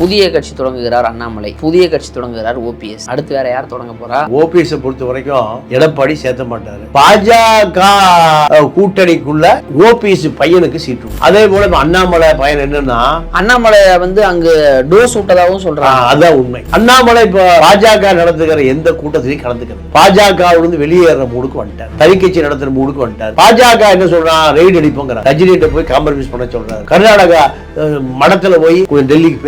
புதிய கட்சி தொடங்குகிறார் அண்ணாமலை. புதிய கட்சி தொடங்குகிறார் ஓபிஎஸ். அடுத்து வேற யார் தொடங்க போறா? ஓபிஎஸ் பொறுத்த வரைக்கும் எடப்பாடி சேர்த்த மாட்டாரு. பாஜக கூட்டணிக்குள்ள ஓபிஎஸ் பையனுக்கு சீட்டு. அதே போல அண்ணாமலை பையன் என்னன்னா அண்ணாமலை வந்து அங்கு டோஸ் விட்டதாகவும் சொல்றாங்க. அதான் உண்மை. அண்ணாமலை இப்ப பாஜக நடத்துகிற எந்த கூட்டத்திலையும் கலந்துக்கிறது பாஜக இருந்து வெளியேற மூடுக்கு வந்துட்டார். தனிக்கட்சி நடத்துற மூடுக்கு வந்துட்டார். பாஜக என்ன சொல்றான் ரெய்டு அடிப்போங்கிறார். ரஜினிகிட்ட போய் காம்ப்ரமைஸ் பண்ண சொல்றாரு. கர்நாடகா மடத்துல போய் டெல்லிக்கு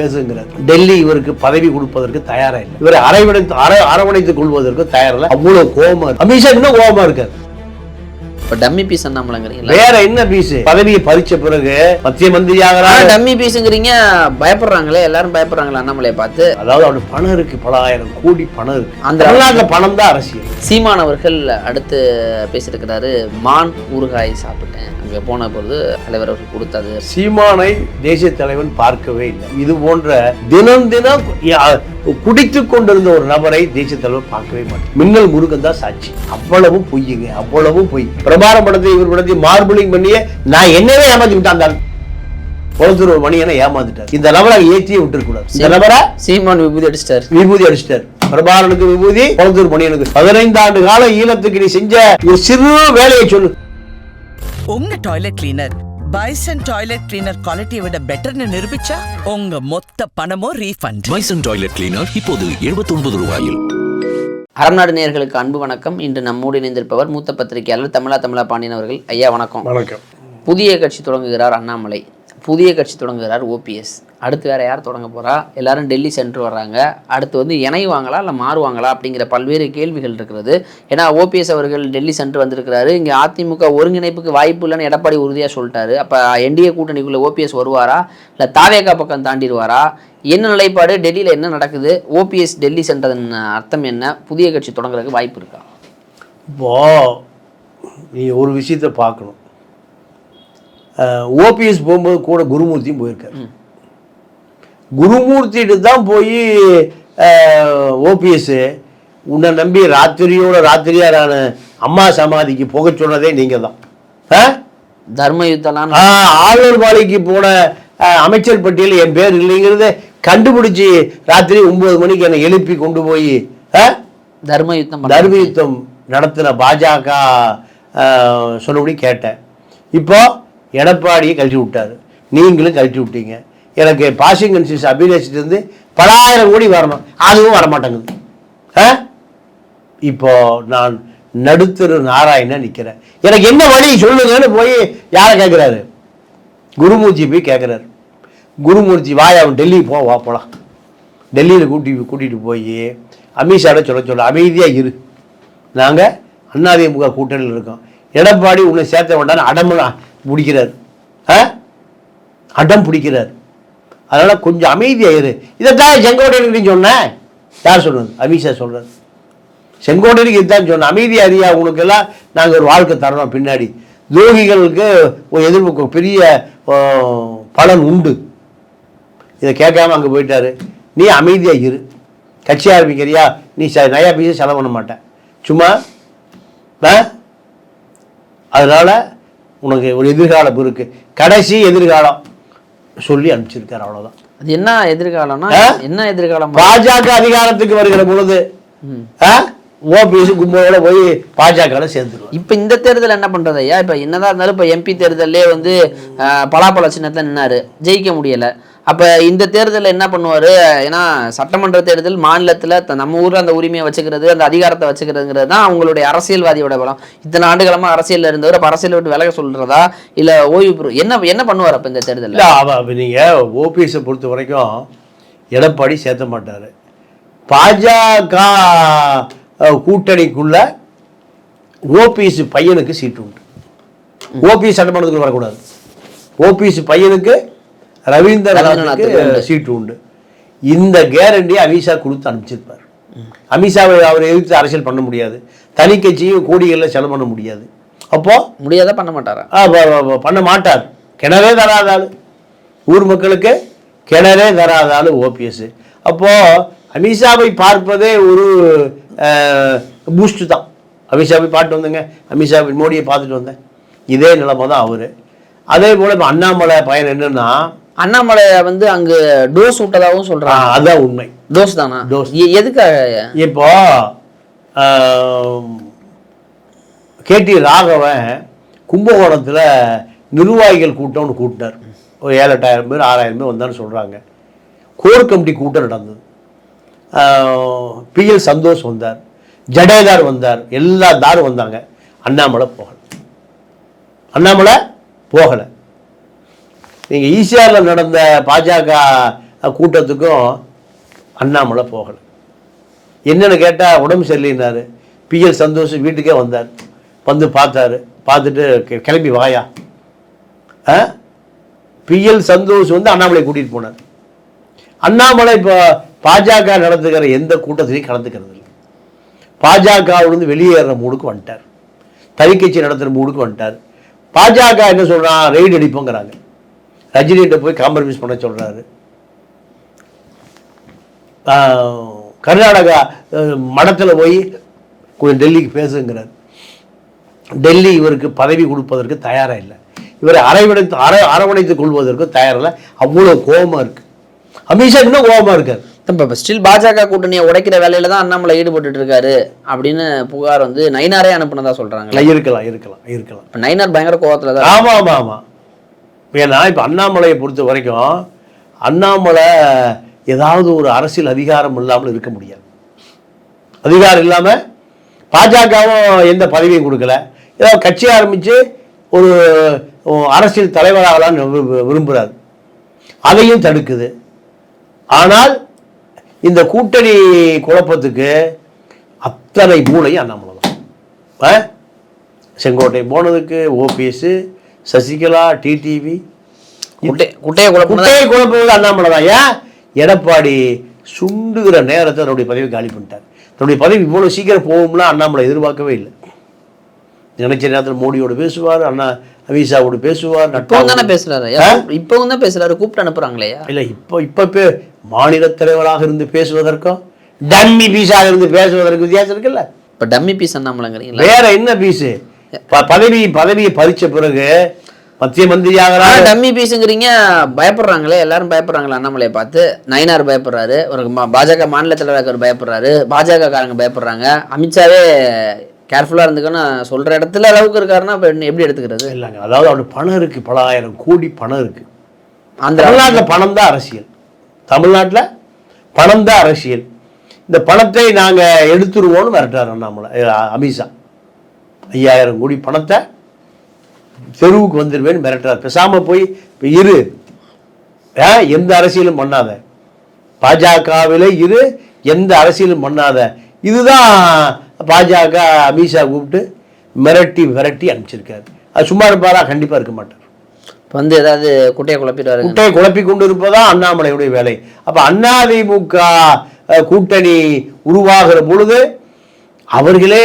இல்லை டெல்லி இவருக்கு பதவி கொடுப்பதற்கு தயாரா இல்லை. இவரை அரவணைத்து அரை அரவணைத்துக் கொள்வதற்கு தயாரில்லை அவ்வளவு கோபமா அமித்ஷா இன்னும் கோபமா இருக்காரு. இப்ப டம்மி பீஸ் அண்ணாமலைங்கிறீங்களா வேற என்ன பீஸ் பதவியை பறிச்ச பிறகு மத்திய மந்திரி ஆகிறார். டம்மி பீஸுங்கிறீங்க பயப்படுறாங்களே எல்லாரும் பயப்படுறாங்களே அண்ணாமலையை பார்த்து. அதாவது அவனுக்கு பணம் இருக்கு பல ஆயிரம் கோடி பணம் இருக்கு. அந்த- பணம் தான் அரசியல். சீமான் அவர்கள் அடுத்து பேசியிருக்கிறாரு மான் ஊறுகாய் சாப்பிட்டேன். அங்க போன பொழுது தலைவர் அவர்கள் கொடுத்தது. சீமானை தேசிய தலைவன் பார்க்கவே இல்லை. இது போன்ற தினம் தினம் குடித்துக் கொண்டிருந்த ஒரு நபரை தேசிய தலைவர் பார்க்கவே மாட்டார். மின்னல் முருகன் தான் சாட்சி. அவ்வளவு பொய்யுங்க அவ்வளவு பொய். பிரபாரம் படத்தை இவர் படத்தை மார்பிளிங் பண்ணியே நான் என்னவே ஏமாத்தி விட்டான் குளத்தூர் மணியனை ஏமாந்துட்டார் இந்த நபரை ஏற்றியே விட்டுருக்கூடாது இந்த நபரை சீமான் விபூதி அடிச்சிட்டார். விபூதி அடிச்சிட்டார். பிரபாரனுக்கு விபூதி குளத்தூர் மணியனுக்கு பதினைந்து ஆண்டு கால ஈழத்துக்கு நீ செஞ்ச ஒரு சிறு வேலையை சொல்லு. உங்க toilet cleaner bison toilet cleaner குவாலிட்டியை விட பெட்டர்னு நிரூபிச்சா உங்க மொத்த பணமும் ரீஃபண்ட் பைசன் டாய்லெட் கிளீனர் இப்போது 79 ரூபாயில். அறம்நாடு நேயர்களுக்கு அன்பு வணக்கம். இன்று நம்மோடு இணைந்திருப்பவர் மூத்த பத்திரிகையாளர் தமிழா தமிழா பாண்டியன் அவர்கள். ஐயா வணக்கம். வணக்கம். புதிய கட்சி தொடங்குகிறார் அண்ணாமலை. புதிய கட்சி தொடங்குகிறார் ஓபிஎஸ் அடுத்து வேறு யார் தொடங்க போறா? எல்லாரும் டெல்லி சென்று வர்றாங்க. அடுத்து வந்து இணைவாங்களா இல்லை மாறுவாங்களா அப்படிங்கிற பல்வேறு கேள்விகள் இருக்கிறது. ஏன்னா ஓபிஎஸ் அவர்கள் டெல்லி சென்று வந்திருக்கிறாரு. இங்கே அதிமுக ஒருங்கிணைப்புக்கு வாய்ப்பு இல்லைன்னு எடப்பாடி உறுதியாக சொல்லிட்டாரு. அப்போ என்டிஏ கூட்டணிக்குள்ளே ஓபிஎஸ் வருவாரா? இல்லை தாவேகா பக்கம் தாண்டிடுவாரா? என்ன நிலைப்பாடு? டெல்லியில் என்ன நடக்குது? ஓபிஎஸ் டெல்லி சென்றதன் அர்த்தம் என்ன? புதிய கட்சி தொடங்குறதுக்கு வாய்ப்பு இருக்கா? வா நீ ஒரு விஷயத்தை பார்க்கணும். ஓபிஎஸ் போகும்போது கூட குருமூர்த்தியும் போயிருக்காரு குருமூர்த்திட்டு தான் போய் ஓபிஎஸ் உன்னை நம்பி ராத்திரியோட ராத்திரியா நான் அம்மா சமாதிக்கு போக சொன்னதே நீங்க தான்? தர்ம யுத்தம்லாம் ஆ, ஆளுநர் மாளிகைக்கு போன அமைச்சர் பட்டியல் என் பேர் இல்லைங்கிறத கண்டுபிடிச்சு ராத்திரி ஒன்பது மணிக்கு என்னை எழுப்பி கொண்டு போய்? தர்ம யுத்தம் தர்ம யுத்தம் நடத்தின பாஜக சொன்னபடி கேட்டேன் இப்போ எடப்பாடியை கழட்டி விட்டாரு. நீங்களும் கழட்டி விட்டீங்க. எனக்கு பாசிங் கன்சிஸ் அபிலேஷத்துலேருந்து பலாயிரம் கோடி வரணும். அதுவும் வரமாட்டேங்குது. ஆ? இப்போ நான் நடுத்தரு நாராயணன் நிற்கிறேன் எனக்கு என்ன வழி சொல்லுங்கன்னு போய் யாரை கேட்குறாரு குருமூர்த்தி போய் கேட்குறாரு குருமூர்த்தி வாய் அவன் டெல்லி போ வா டெல்லியில் கூட்டி கூட்டிகிட்டு போய் அமித்ஷாட சொல்ல சொல்ல அமைதியாக இரு. நாங்கள் அண்ணாதிமுக கூட்டணியில் இருக்கோம். எடப்பாடி உன்னை சேர்த்த வேண்டாம்னு அடமலாம் பிடிக்கிறார். ஆ? அடம் பிடிக்கிறார். அதனால் கொஞ்சம் அமைதியாயிரு இதைத்தான் செங்கோட்டையனுக்கு சொன்னேன் யார் சொல்கிறது அமித்ஷா சொல்கிறார் செங்கோட்டையனுக்கு இதுதான் சொன்னேன் அமைதி அறியா உனக்கெல்லாம் நாங்கள் ஒரு வாழ்க்கை தரணும் பின்னாடி. துரோகிகளுக்கு ஒரு எதிர்ப்பு பெரிய பலன் உண்டு. இதை கேட்காம அங்கே போயிட்டாரு. நீ அமைதியாக இரு. கட்சி ஆரம்பிக்கிறியா? நீ ச நயா பீஸை செலவு பண்ண மாட்டேன் சும்மா ஆ? உனக்கு ஒரு எதிர்காலம் இருக்கு. கடைசி எதிர்காலம். சொல்லி அனுப்பிச்சிருக்காரு அவ்வளோதான் அது என்ன எதிர்காலம்னா? என்ன எதிர்காலம்? பாஜக அதிகாரத்துக்கு வருகிற பொழுது ஓபிஎஸ் கும்பலோட போய் பாஜக சேர்ந்துருவார். இப்ப இந்த தேர்தல் என்ன பண்றது ஐயா? இப்ப என்னதான் இருந்தாலும் இப்ப எம்பி தேர்தல்லே வந்து பலாப்பழ சின்னத்தை நின்னாரு. ஜெயிக்க முடியல. அப்ப இந்த தேர்தலில் என்ன பண்ணுவாரு? ஏன்னா சட்டமன்ற தேர்தல் மாநிலத்துல நம்ம ஊர்ல அந்த உரிமையை வச்சுக்கிறது அந்த அதிகாரத்தை வச்சுக்கிறதுங்கிறது தான் அவங்களுடைய அரசியல்வாதியோட பலம். இத்தனை ஆண்டுகளமா அரசியல்ல இருந்தவர் அப்ப அரசியல் விட்டு விலக சொல்றதா? இல்ல ஓய்வு என்ன என்ன பண்ணுவார் அப்ப இந்த தேர்தல்ல? நீங்கள் ஓபிஎஸை பொறுத்த வரைக்கும் எடப்பாடி சேர்த்த மாட்டார். பாஜக கூட்டணிக்குள்ள ஓபிஎஸ் பையனுக்கு சீட்டு உண்டு. ஓபிஎஸ் சட்டமன்றத்துக்குள்ள வரக்கூடாது. ஓபிஎஸ் பையனுக்கு ரவீந்திரநாத்துக்கு. சீட்டு உண்டு. இந்த கேரண்டியை அமித்ஷா கொடுத்து அனுப்பிச்சிருப்பார். அமித்ஷாவை அவர் எதிர்த்து அரசியல் பண்ண முடியாது. தனி கட்சியும் கோடிகளில் செலவு பண்ண முடியாது. அப்போ? முடியாத பண்ண மாட்டாரா? பண்ண மாட்டார். கிணறே தராத ஆளு. ஊர் மக்களுக்கு கிணறே தராத ஆளு ஓபிஎஸ் அப்போ அமித்ஷாவை பார்ப்பதே ஒரு பூஸ்ட் தான். அமித்ஷாவை பார்த்து வந்தேங்க. அமித்ஷா மோடியை பார்த்துட்டு வந்தேன். இதே நிலைமை தான் அவர். அதே போல் இப்போ அண்ணாமலை பயன் என்னன்னா அண்ணாமலை வந்து அங்கு டோஸ் விட்டதாகவும் ஆ, சொல்றாங்க அதுதான் உண்மை. டோஸ் தானா. எ- எதுக்காக? இப்போ கேடி ராகவன் கும்பகோணத்தில் நிர்வாகிகள் கூட்டம்னு கூட்டினார் ஒரு ஏழு எட்டாயிரம் பேர் ஆறாயிரம் பேர் வந்தான்னு சொல்கிறாங்க கோர் கமிட்டி கூட்டம் நடந்தது. பிஎல் சந்தோஷ் வந்தார். ஜடேதார் வந்தார். எல்லா தாரும் வந்தாங்க. அண்ணாமலை போகலை. அண்ணாமலை போகலை. நீங்கள் ஈசிஆரில் நடந்த பாஜக கூட்டத்துக்கும் அண்ணாமலை போகலை. என்னன்னு கேட்டால் உடம்பு சரியில்லைன்னாரு. பிஎல் சந்தோஷ் வீட்டுக்கே வந்தார். வந்து பார்த்தாரு. பார்த்துட்டு கிளம்பி வாயா. ஆ? பிஎல் சந்தோஷ் வந்து அண்ணாமலை கூட்டிகிட்டு போனார். அண்ணாமலை இப்போ பாஜக நடந்துக்கிற எந்த கூட்டத்திலையும் கலந்துக்கிறது இல்லை. பாஜகவிலிருந்து வெளியேற மூடுக்கு வந்துட்டார். தனிக்கட்சி நடத்துகிற மூடுக்கு வந்துட்டார். பாஜக என்ன சொல்கிறான் ரெய்டு அடிப்போங்கிறாங்க. ரஜினிகிட்ட போய் காம்ப்ரமைஸ் பண்ண சொல்றாரு. ஆஹ், கர்நாடகா மடத்தில் போய் கொஞ்சம் டெல்லிக்கு பேசுங்கிறார். டெல்லி இவருக்கு பதவி கொடுப்பதற்கு தயாராக இல்லை. இவரை அரவணைத்து அர அரவணைத்துக் கொள்வதற்கு தயாரில்லை அவ்வளோ கோபமாக இருக்கு. அமித்ஷா இன்னும் கோபமாக இருக்கார்? இப்போ ஸ்டில் பாஜக கூட்டணியை உடைக்கிற வேலையில தான் அண்ணாமலை ஈடுபட்டு இருக்காரு அப்படின்னு புகார் வந்து நைனாரே அனுப்புனதா சொல்றாங்க. இருக்கலாம் இருக்கலாம் இருக்கலாம். இப்ப நைனார் பயங்கர கோவத்துல தான் ஆமாம் ஆமாம் ஆமாம் ஏன்னா இப்போ அண்ணாமலையை பொறுத்த வரைக்கும் அண்ணாமலை ஏதாவது ஒரு அரசியல் அதிகாரம் இல்லாமல் இருக்க முடியாது. அதிகாரம் இல்லாமல் பாஜகவும் எந்த பதவியும் கொடுக்கல. ஏதாவது கட்சி ஆரம்பித்து ஒரு அரசியல் தலைவராகலான்னு விரும்பு- விரும்புகிறார் அதையும் தடுக்குது. ஆனால் இந்த கூட்டணி குழப்பத்துக்கு அத்தனை மூளையும் அண்ணாமலை தான். ஆ? செங்கோட்டை போனதுக்கு ஓபிஎஸ்ஸு சசிகலா டிடிவி குட்டை குட்டையை குட்டையை குழப்பது அண்ணாமலை தான் ஏன்? எடப்பாடி சுண்டுகிற நேரத்தை தன்னுடைய பதவி காலி பண்ணிட்டார். தன்னுடைய பதவி இவ்வளோ சீக்கிரம் போகும்லாம் அண்ணாமலை எதிர்பார்க்கவே இல்லை. நினைச்ச நேரத்தில் மோடியோடு பேசுவார் அண்ணா அமித்ஷாவோடு பேசுவார் இப்பவும் தானே ஆ? இப்பவும் தான் பேசுறாரு கூப்பிட்டு அனுப்புறாங்களேயா இல்லை இப்போ இப்போ பே மாநில தலைவராக இருந்து பேசுவதற்கும் டம்மி பீஸாக இருந்து பேசுவதற்கு வித்தியாசம் இருக்குல்ல? இப்ப டம்மி பீஸ் அண்ணாமலைங்கிறீங்களா? வேற என்ன பீஸு? பதவி பதவியை பறிச்ச பிறகு மத்திய மந்திரி டம்மி பீஸுங்கிறீங்க பயப்படுறாங்களே எல்லாரும் பயப்படுறாங்களே அண்ணாமலையை பார்த்து. நயினார் பயப்படுறாரு ஒரு பாஜக மாநில தலைவர் பயப்படுறாரு பாஜக காரங்க பயப்படுறாங்க. அமித்ஷாவே கேர்ஃபுல்லா இருந்துக்கணும் சொல்ற இடத்துல அளவுக்கு இருக்காருன்னா இப்ப எப்படி எடுத்துக்கிறது? இல்லைங்க அதாவது அவனுக்கு பணம் இருக்கு பல ஆயிரம் கோடி பணம் இருக்கு. அந்த தமிழ்நாட்டில் பணம் தான் அரசியல். தமிழ்நாட்டில் பணம் தான் அரசியல். இந்த பணத்தை நாங்கள் எடுத்துருவோம்னு மிரட்டார் அண்ணாமலை அமித்ஷா. ஐயாயிரம் கோடி பணத்தை தெருவுக்கு வந்துடுவேன்னு மிரட்டுறார். பேசாமல் போய் இப்ப இரு. எந்த அரசியலும் பண்ணாத. பாஜகவில் இரு எந்த அரசியலும் பண்ணாத. இதுதான் பாஜக அமித்ஷா கூப்பிட்டு மிரட்டி விரட்டி அனுப்பிச்சிருக்காரு. அது சும்மா இருப்பாரா? கண்டிப்பாக இருக்க மாட்டார். வந்து ஏதாவது குட்டையை குழப்பிடுவாரு குட்டையை குழப்பி கொண்டு இருப்பதா அண்ணாமலையுடைய வேலை. அப்ப அதிமுக கூட்டணி உருவாகிற பொழுது அவர்களே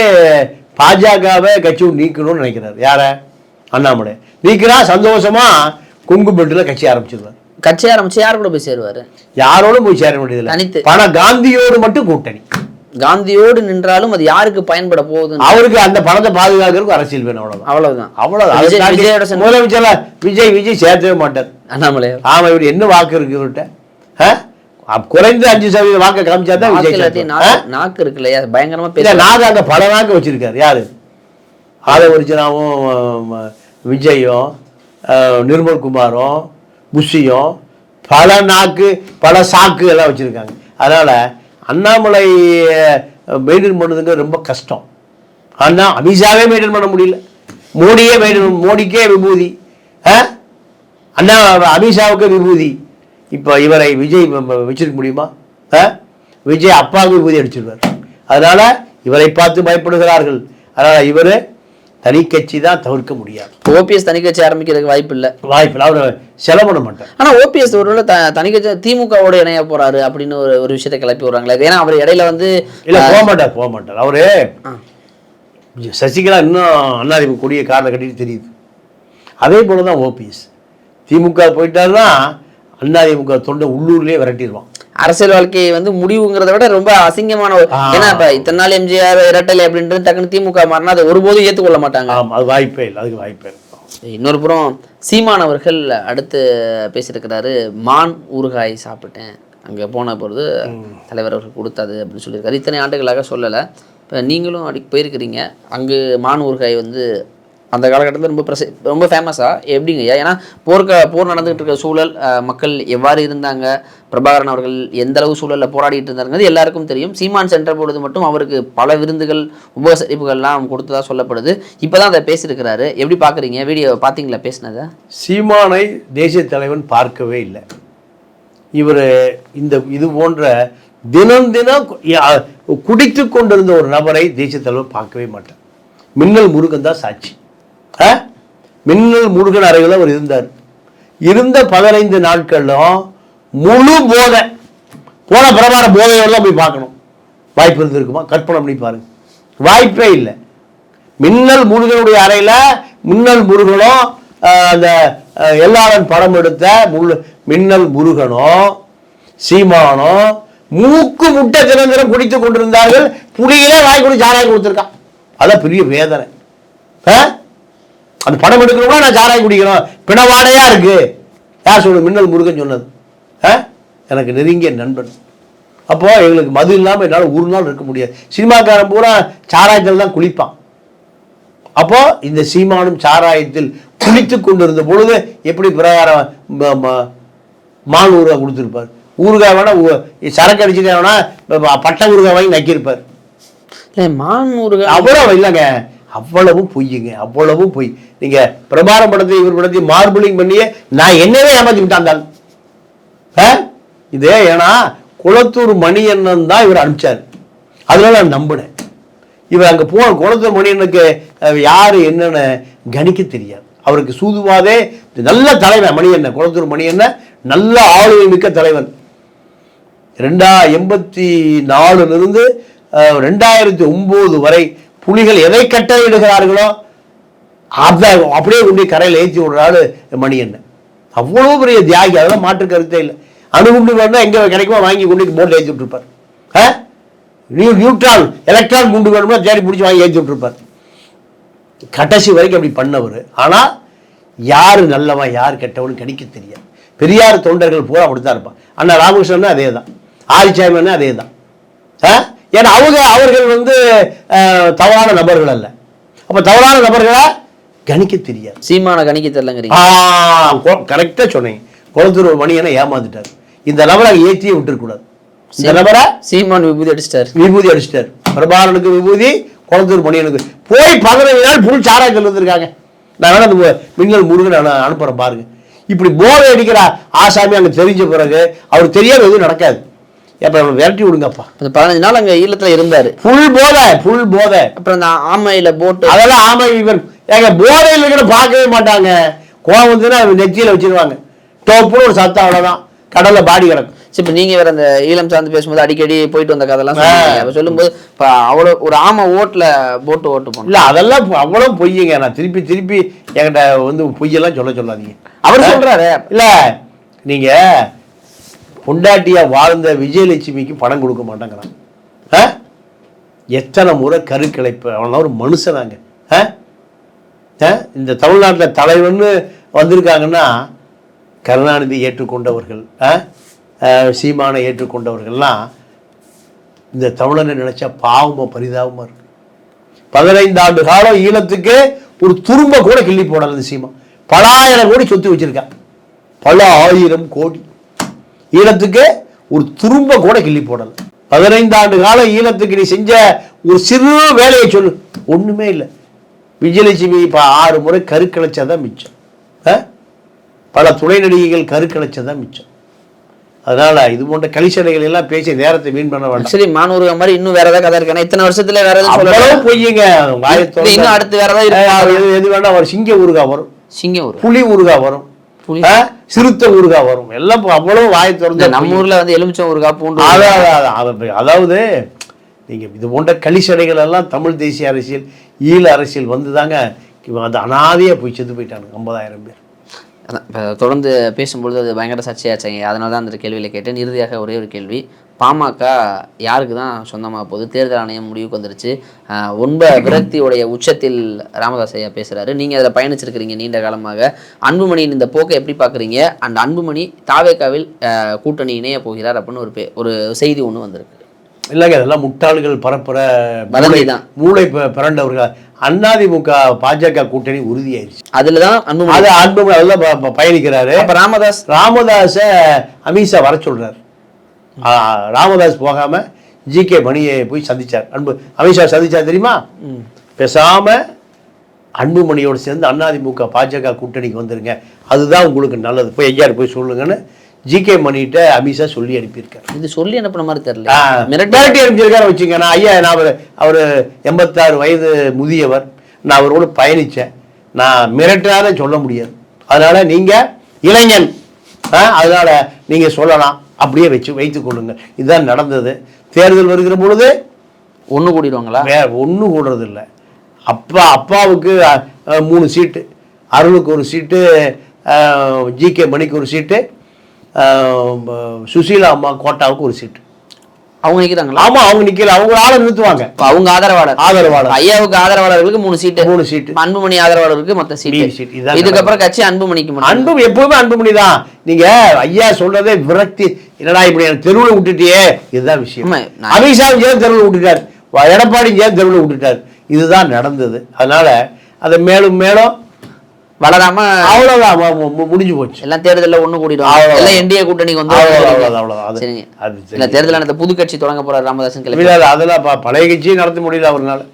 பாஜகவை கட்சி நீக்கணும்னு நினைக்கிறார். யார? அண்ணாமலை. நீக்கிறா சந்தோஷமா கொங்கு பெட்டில் கட்சி ஆரம்பிச்சிருவார். கட்சி ஆரம்பிச்சு யார் கூட போய் சேருவாரு? யாரோடும் போய் சேர வேண்டியதில்லை. தனித்து. பண காந்தியோடு மட்டும் கூட்டணி. காந்தியோடு நின்றாலும் அது யாருக்கு பயன்பட போகுதுன்னு. அவருக்கு அந்த பணத்தை பாதுகாக்கிறதுக்கு அரசியல் வேணும் அவ்வளவுதான். அவ்வளவுதான். சேர்ந்து- முதலமைச்சர்ல விஜய் விஜய் சேர்த்தவே மாட்டார். அண்ணாமலை ஆமா இவர் என்ன வாக்கு இருக்கு இவர்கிட்ட? குறைந்த அஞ்சு சதவீத வாக்கை காமிச்சா தான் நாக்கு விஜய்? நாக்கு நாக்கு இருக்கு இல்லையா பயங்கரமா பேச நாக அங்க பல நாக்கு வச்சிருக்காரு. யாரு? ஆதவர்ஜனாவும் விஜயும் அஹ், நிர்மல்குமாரும் புஷியும் பல நாக்கு பல சாக்கு எல்லாம் வச்சிருக்காங்க. அதனால அண்ணாமலை மெயின்டைன் பண்ணுறதுங்க ரொம்ப கஷ்டம். ஆனா அமித்ஷாவே மெயின்டைன் பண்ண முடியல. மோடியே மெயின்டைன் மோடிக்கே விபூதி? அண்ணா அமித்ஷாவுக்கு விபூதி. இப்போ இவரை விஜய் வச்சிருக்க முடியுமா? விஜய் அப்பாவுக்கு விபூதி அடிச்சிருவார். அதனால இவரை பார்த்து பயப்படுகிறார்கள். அதனால இவர் தனி கட்சி தான் தவிர்க்க முடியாது. ஓபிஎஸ் தனி கட்சி ஆரம்பிக்கிறதுக்கு வாய்ப்பு இல்ல. வாய்ப்பில் அவர் செலவு பண்ண மாட்டார். ஆனா ஓபிஎஸ் ஒருவேளை த தனி கட்சி திமுகவோட இணைய போறாரு அப்படின்னு ஒரு ஒரு விஷயத்தை கிளப்பி விடுறாங்களே ஏன்னா அவர் இடையில வந்து இல்லை போக மாட்டார் போக மாட்டார். அவரு சசிகலா இன்னும் அதிமுக கொடிய காரில் கட்டிட்டு தெரியுது. அதே போல தான் ஓபிஎஸ் திமுக போயிட்டாருன்னா அதிமுக தொண்டை உள்ளூர்லேயே விரட்டிடுவான் அரசியல் வாழ்க்கை வந்து முடிவுங்கிறத விட ரொம்ப அசிங்கமான ஒரு. ஏன்னா இப்ப இத்தனை நாள் எம்ஜிஆர் இரட்டலை அப்படின்றது டக்குன்னு திமுக மாறினா அதை ஒருபோதும் ஏத்துக்கொள்ள மாட்டாங்க. அது வாய்ப்பே இல்லை அதுக்கு வாய்ப்பே இல்லை. இன்னொரு புறம் சீமான் அவர்கள் அடுத்து பேசியிருக்கிறாரு மான் ஊறுகாய் சாப்பிட்டேன். அங்கே போன பொழுது தலைவர் அவர்கள் கொடுத்தது அப்படின்னு சொல்லியிருக்காரு. இத்தனை ஆண்டுகளாக சொல்லலை. இப்போ நீங்களும் அடி போயிருக்கிறீங்க. அங்கு மான் ஊறுகாய் வந்து அந்த காலகட்டத்தில் ரொம்ப பிரசி ரொம்ப ஃபேமஸாக எப்படிங்க ஐயா ஏன்னா போர்க்க போர் நடந்துகிட்டு இருக்கிற சூழல் மக்கள் எவ்வாறு இருந்தாங்க? பிரபாகரன் அவர்கள் எந்த அளவு சூழலில் போராடிட்டு இருந்தாருங்கிறது எல்லாருக்கும் தெரியும். சீமான் சென்ற பொழுது மட்டும் அவருக்கு பல விருந்துகள் உபசரிப்புகள்லாம் கொடுத்ததாக சொல்லப்படுது. இப்போ தான் அதை பேசியிருக்கிறாரு. எப்படி பார்க்குறீங்க வீடியோ பார்த்தீங்களா பேசினதை? சீமானை தேசிய தலைவன் பார்க்கவே இல்லை. இவர் இந்த இது போன்ற தினம் தினம் குடித்து கொண்டிருந்த ஒரு நபரை தேசிய தலைவர் பார்க்கவே மாட்டார். மின்னல் முருகன் தான் சாட்சி. மின்னல் முருகன் அறையில் அவர் இருந்தார். இருந்த பதினைந்து நாட்களும் முழு போதை. போன பிரபார போதையோடு போய் பார்க்கணும். வாய்ப்பு இருந்திருக்குமா? கற்பனை பண்ணி பாருங்க. வாய்ப்பே இல்லை. மின்னல் முருகனுடைய அறையில் மின்னல் முருகனும் அந்த எல்லாரும் படம் எடுத்த முழு மின்னல் முருகனும் சீமானும் மூக்கு முட்டை தினந்திரம் குடித்து கொண்டிருந்தார்கள். புளியிலே வாய் குடி சாராயம் கொடுத்துருக்கான். அதான் பெரிய வேதனை. அந்த படம் எடுக்கணும்னா நான் சாராயம் குடிக்கணும். பிணவாடையா இருக்கு. யார் சொல்லு மின்னல் முருகன் சொன்னது? எனக்கு நெருங்கிய நண்பன். அப்போ எங்களுக்கு மது இல்லாமல் என்னால் ஒரு நாள் இருக்க முடியாது. சினிமாக்காரன் பூரா சாராயத்தில் தான் குளிப்பான். அப்போ இந்த சீமானும் சாராயத்தில் குளித்து கொண்டிருந்த பொழுது எப்படி பிரகாரம் மான் ஊறுகாய் கொடுத்துருப்பார்? ஊறுகாய் வேணா சரக்கு அடிச்சுட்டு வேணா பட்டை ஊறுகாய் வாங்கி நக்கியிருப்பார். மான் ஊறுகாய். அவ்வளவு இல்லைங்க. அவ்வளவு பொய்யுங்க அவ்வளவு பொய். நீங்க பிரபாரம் படத்தை இவர் படத்தை மார்பிளிங் பண்ணியே நான் என்னவே ஏமாத்தி விட்டாங்க தான் இது ஏன்னா குளத்தூர் மணியண்ணன் தான் இவர் அனுப்பிச்சார். அதனால நான் நம்பினேன். இவர் அங்கே போன குளத்தூர் மணியனுக்கு அஹ், யாரு என்னன்னு கணிக்க தெரியாது. அவருக்கு சூதுவாதே நல்ல தலைவன் மணியண்ணன் குளத்தூர் மணியண்ணன் நல்ல ஆளுமை மிக்க தலைவன். ரெண்டா எண்பத்தி நாலுலேருந்து ரெண்டாயிரத்தி ஒம்பது வரை புலிகள் எதை கட்டளையிடுகிறார்களோ அதை அப்படியே கொண்டு போய் கரையில் ஏற்றி விடுறாரு மணி மணியண்ணன். அவ்வளோ பெரிய தியாகி அதெல்லாம் மாற்று கருத்தே இல்லை. அணுகுண்டு வேணும்னா எங்கே கிடைக்குமோ வாங்கி கொண்டு போட்டில் ஏற்றி விட்டுருப்பார். ஆ? நியூ நியூட்ரான் எலக்ட்ரான் குண்டு வேணும்னா தேடி பிடிச்சி வாங்கி ஏற்றி விட்டுருப்பார். கடைசி வரைக்கும் அப்படி பண்ணவர். ஆனால் யார் நல்லவன் யார் கெட்டவன் கணிக்க தெரியாது. பெரியார் தொண்டர்கள் பூரா அப்படித்தான் இருப்பான் அண்ணா ராமகிருஷ்ணன் அதே தான் ஆதிச்சாமியன் அதே தான் ஆ? ஏன்னா அவங்க அவர்கள் வந்து தவறான நபர்கள் அல்ல. அப்போ தவறான நபர்களா? கணிக்க தெரியாது. சீமான கணிக்க தெரியலங்கிறீங்க. கரெக்டாக சொன்னீங்க. குளத்தூர் மணியனை ஏமாந்துட்டார் இந்த நபரை ஏற்றியே விட்டுருக்கூடாது இந்த நபரை சீமான் விபூதி அடிச்சிட்டார். விபூதி அடிச்சிட்டார். பிரபாகரனுக்கு விபூதி குளத்தூர் மணியனுக்கு போய் பதினஞ்சு நாள் புல் சாராயத்தில் வந்திருக்காங்க. நான் அந்த மின்னல் முருகன் நான் அனுப்புறேன் பாருங்க. இப்படி போதை அடிக்கிற ஆசாமி அங்கே தெரிஞ்ச பிறகு அவர் தெரியாம எதுவும் நடக்காது. அவனை விரட்டி விடுங்கப்பா. அந்த பதினஞ்சு நாள் அங்கே ஈழத்தில் இருந்தார். புல் போதை புல் போதை. அப்புறம் அந்த ஆமையில போட்டு அதெல்லாம் ஆமா இவர் ஏங்க போதையில் இருக்கிற பார்க்கவே மாட்டாங்க. கோவம் வந்துன்னா நெத்தியில வச்சிருவாங்க. டோப்புன்னு ஒரு சத்தம் அவ்வளவுதான். கடல்ல பாடி கிடக்கும். சரி, இப்ப நீங்க வேற அந்த ஈழம் சார்ந்து பேசும்போது அடிக்கடி போயிட்டு வந்த கதைலாம் அப்ப சொல்லும்போது இப்ப அவ்வளவு ஒரு ஆமை ஓட்டுல போட்டு ஓட்டு போனோம் இல்ல அதெல்லாம் அவ்வளவு பொய்யுங்க. நான் திருப்பி திருப்பி என்கிட்ட வந்து பொய்யெல்லாம் சொல்ல சொல்லாதீங்க. அவர் சொல்றாரு. இல்ல நீங்க பொண்டாட்டியாக வாழ்ந்த விஜயலட்சுமிக்கு பணம் கொடுக்க மாட்டேங்கிறான் ஆ? எத்தனை முறை கருக்கலைப்பு அவனா ஒரு மனுஷனாங்க ஆ? ஆ? இந்த தமிழ்நாட்டில் தலைவன்னு வந்திருக்காங்கன்னா கருணாநிதி ஏற்றுக்கொண்டவர்கள் ஆ? சீமானை ஏற்றுக்கொண்டவர்கள்லாம் இந்த தமிழனை நினைச்சா பாவமாக பரிதாபமாக இருக்கு பதினைந்து ஆண்டு காலம் ஈழத்துக்கு ஒரு துரும்ப கூட கிள்ளி போடல இந்த சீமா பல ஆயிரம் கோடி சொத்து வச்சிருக்கான் பல ஆயிரம் கோடி ஈழத்துக்கு ஒரு துரும்ப கூட கிள்ளி போடல. பதினைந்து ஆண்டு காலம் ஈழத்துக்கு நீ செஞ்ச ஒரு சிறு வேலையை சொல்லு. ஒண்ணுமே இல்லை. விஜயலட்சுமி இப்போ ஆறு முறை கருக்கலைச்சதான் மிச்சம்? பல துணை நடிகைகள் கருக்கலைச்சதான் மிச்சம். அதனால இது போன்ற கலிசடைகள் எல்லாம் பேசி நேரத்தை வீண் பண்ண வேண்டாம். ஆக்சுவலி மானூருக மாதிரி இன்னும் வேற ஏதாவது கதை இருக்கு? இத்தனை வருஷத்துல வேற சொல்லலாம் பொய்யுங்க. இன்னும் அடுத்து வேற ஏதாவது எது- வேணா வரும். சிங்க ஊருகா வரும். சிங்கம் ஒரு புலி ஊருகா வரும்? சிறுத்தை ஊருகா வரும். எல்லாம் அவ்வளவு வாயை திறந்து நம்ம ஊர்ல வந்து எலுமிச்சம் ஊருகா பூண்டு. அதாவது நீங்க இது போன்ற கலிசடைகள் எல்லாம் தமிழ் தேசிய அரசியல் ஈழ அரசியல் வந்துதாங்க. இவன் அது அனாதையா போய் செத்து போயிட்டானுங்க ஐம்பதாயிரம் பேர். இப்போ தொடர்ந்து பேசும்பொழுது அது பயங்கர சர்ச்சையாச்சுங்க. அதனால தான் அந்த கேள்வியில் கேட்டேன். இறுதியாக ஒரே ஒரு கேள்வி. பாமக யாருக்கு தான் சொந்தமாக போகுது? தேர்தல் ஆணையம் முடிவுக்கு வந்துருச்சு. ஒன்ப விரக்தியுடைய உச்சத்தில் ராமதாஸ் ஐயா பேசுகிறாரு நீங்கள் அதில் பயணிச்சிருக்கிறீங்க நீண்ட காலமாக. அன்புமணியின் இந்த போக்கை எப்படி பார்க்குறீங்க? அந்த அன்புமணி தாவேக்காவில் கூட்டணி இணைய போகிறார் அப்படின்னு ஒரு பே- ஒரு செய்தி ஒன்று வந்திருக்கு. இல்லைங்க அதெல்லாம் முட்டாள்கள் பரப்புற மூளை- தான். மூளை பிறண்டவர்கள். அதிமுக பாஜக கூட்டணி உறுதியாயிருச்சு. அதில் தான் அன்புமணி அது அன்பு அதெல்லாம் பயணிக்கிறாரு. அப்போ ராமதாஸ் ராமதாஸ அமித்ஷா வர சொல்றாரு. ராமதாஸ் போகாம ஜி கே மணியை போய் சந்திச்சார். அன்பு அமித்ஷா சந்திச்சார் தெரியுமா? பேசாம அன்புமணியோடு சேர்ந்து அதிமுக பாஜக கூட்டணிக்கு வந்துருங்க. அதுதான் உங்களுக்கு நல்லது. போய் ஐயாரு போய் சொல்லுங்கன்னு ஜி கே மணிகிட்ட அமித்ஷா சொல்லி அனுப்பியிருக்காரு. இது சொல்லி அனுப்புன மாதிரி தெரியல. மிரட்டி அனுப்பிச்சிருக்காரு வச்சுங்க நான் ஐயா நான் அவர் அவர் எண்பத்தாறு வயது முதியவர். நான் அவரோடு பயணித்தேன். நான் மிரட்டாத சொல்ல முடியாது. அதனால நீங்க இளைஞன். அதனால நீங்க சொல்லலாம். அப்படியே வச்சு வைத்துக் கொள்ளுங்க. இதுதான் நடந்தது. தேர்தல் வருகிற பொழுது ஒன்று கூடிடுவாங்களா? வேற ஒன்றும் கூடுறது இல்லை அப்பா அப்பாவுக்கு மூணு சீட்டு அருளுக்கு ஒரு சீட்டு ஜி கே மணிக்கு ஒரு சீட்டு சுசீலா அம்மா கோட்டாவுக்கு ஒரு சீட்டு. அவங்க நிற்கிறாங்களா ஆமா அவங்க நிக்கல. அவங்க ஆளை நிறுத்துவாங்க. அவங்க ஆதரவாளர். ஆதரவாளர். ஐயாவுக்கு ஆதரவாளர்களுக்கு மூணு சீட்டு. மூணு சீட்டு. அன்புமணி ஆதரவாளருக்கு மொத்த மீதி சீட்டு. இதான் இதுக்கப்புறம் கட்சி அன்புமணிக்கு அன்பு எப்பவுமே அன்புமணி தான். நீங்க ஐயா சொல்றதே விரக்தி. என்னடா இப்படி தெருவில் விட்டுட்டியே? இதுதான் விஷயம். அமித்ஷாவும் சேர்ந்து தெருவில் விட்டுட்டார். எடப்பாடியும் சேர்ந்து தெருவில் விட்டுட்டார். இதுதான் நடந்தது. அதனால அதை மேலும் மேலும் வளராம அவ்வளவுதான் முடிஞ்சு போச்சு. எல்லாம் தேர்தல்ல ஒண்ணு அவ்வளவுதான். எல்லாம் என்டிஏ கூட்டணிக்கு வந்து அவ்வளவுதான், அவ்வளவுதான். அது- சரிங்க. அது சரி. இல்ல தேர்தல் நடத்த புது கட்சி தொடங்க போறார் ராமதாசன் கிளம்பி அதெல்லாம் பழைய கட்சியே நடத்த முடியல அவர்னால.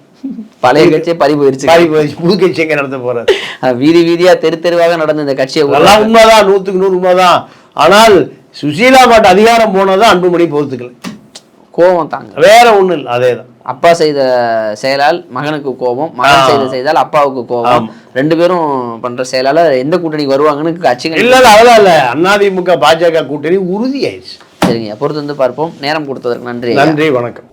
பழைய கட்சியே பறி போயிருச்சு. மாறி போயிடுச்சு. புது கட்சி எங்க நடத்த போறாரு? வீதி வீதியா தெரு தெருவாக நடந்த இந்த கட்சியை உருவாக்க- உண்மைதான். நூத்துக்கு நூறு உண்மைதான். ஆனால் சுசீலா மாட்டு அதிகாரம் போனதான் அன்புமணி பொறுத்துக்கல. கோபம் தாங்க. வேற ஒண்ணும் இல்லை அதேதான். அப்பா செய்த செயலால் மகனுக்கு கோபம் மகன். செய்த செயலால் அப்பாவுக்கு கோபம். ரெண்டு பேரும் பண்ற செயலால எந்த கூட்டணிக்கு வருவாங்கன்னு கட்சிகள் இல்ல இல்ல அதெல்லாம் இல்ல அதிமுக பாஜக கூட்டணி உறுதியாயிடுச்சு சரிங்க பொறுத்து வந்து பார்ப்போம் நேரம் கொடுத்ததற்கு நன்றி. நன்றி வணக்கம்